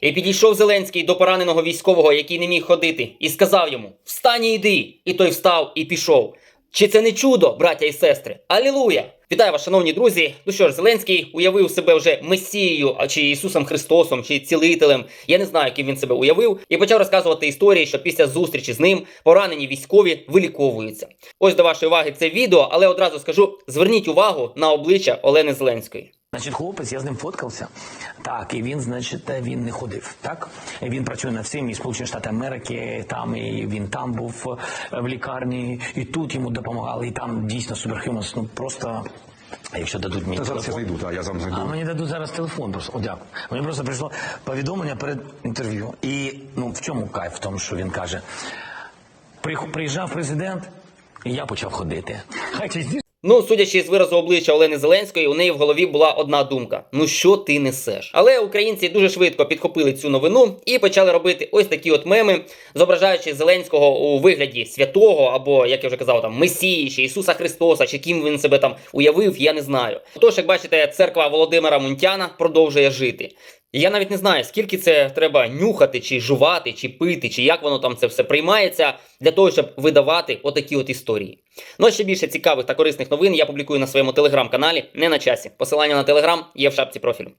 І підійшов Зеленський до пораненого військового, який не міг ходити, і сказав йому: Встань і йди. І той встав і пішов. Чи це не чудо, браття і сестри? Алілуя! Вітаю вас, шановні друзі. Ну що ж, Зеленський уявив себе вже Месією, а чи Ісусом Христосом, чи цілителем. Я не знаю, ким він себе уявив, і почав розказувати історії, що після зустрічі з ним поранені військові виліковуються. Ось до вашої уваги це відео, але одразу скажу: зверніть увагу на обличчя Олени Зеленської. Значить, хлопець, я з ним фоткався. Так, і він, значить, він не ходив. Так він працює над цим і Сполучені Штати Америки. Там і він там був е, в лікарні, і тут йому допомагали. І там дійсно суперхюманс. Ну просто. А якщо дадуть мені Та зараз я зайду, так, я зараз зайду. а мені дадуть зараз телефон просто. О, дякую. Мені просто прийшло повідомлення перед інтерв'ю. І ну в чому кайф? В тому, що він каже: приїжджав президент, і я почав ходити. Хай Ну, судячи з виразу обличчя Олени Зеленської, у неї в голові була одна думка: ну що ти несеш? Але українці дуже швидко підхопили цю новину і почали робити ось такі от меми, зображаючи Зеленського у вигляді святого, або як я вже казав, там Месії, чи Ісуса Христоса, чи ким він себе там уявив, я не знаю. Тож, як бачите, церква Володимира Мунтяна продовжує жити. Я навіть не знаю, скільки це треба нюхати, чи жувати, чи пити, чи як воно там це все приймається для того, щоб видавати отакі от історії. Ну а ще більше цікавих та корисних новин я публікую на своєму телеграм-каналі не на часі. Посилання на телеграм є в шапці профілю.